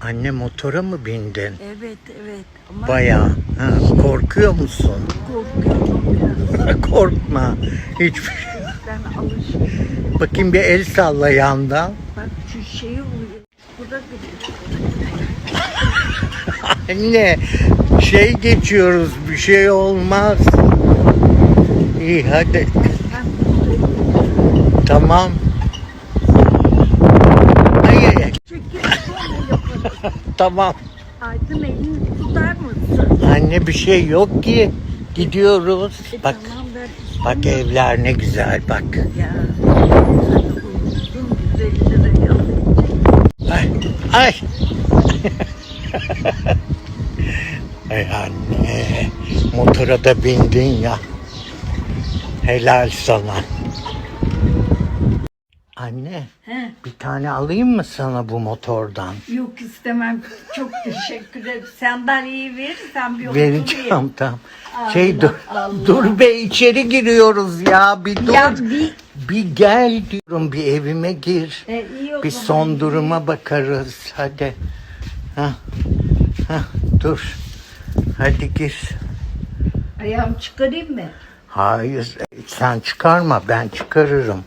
Anne motora mı bindin? Evet evet ama Bayağı. Ha, korkuyor musun? korkuyorum biraz. Korkma. Hiç Ben alışmışım. bakayım bir el salla yandan. Bak şu şeyi oluyor. Burada bir Anne şey geçiyoruz bir şey olmaz. İyi hadi. Tamam. Ay, ay, ay. çekil sonra yaparım. Tamam. Aydın elini tutar mısın? Anne bir şey yok ki. Gidiyoruz. E, Bak Tamam ver. bak evler ne güzel bak. Ya. Hadi uyusun 150 liraya alacak. Ay. Ay. Ay anne. Motora da bindin ya. Helal sana. Anne He. bir tane alayım mı sana bu motordan? Yok istemem. Çok teşekkür ederim. Sandalyeyi ver. Sen bir Vereceğim tam. Allah Şey dur, Allah. dur be içeri giriyoruz ya bir dur. Ya bir... Bir gel diyorum bir evime gir. E, iyi o Bir zaman. son duruma bakarız. Hadi. Ha. Ha, dur. Hadi gir. Ayağımı çıkarayım mı? Hayır sen çıkarma ben çıkarırım.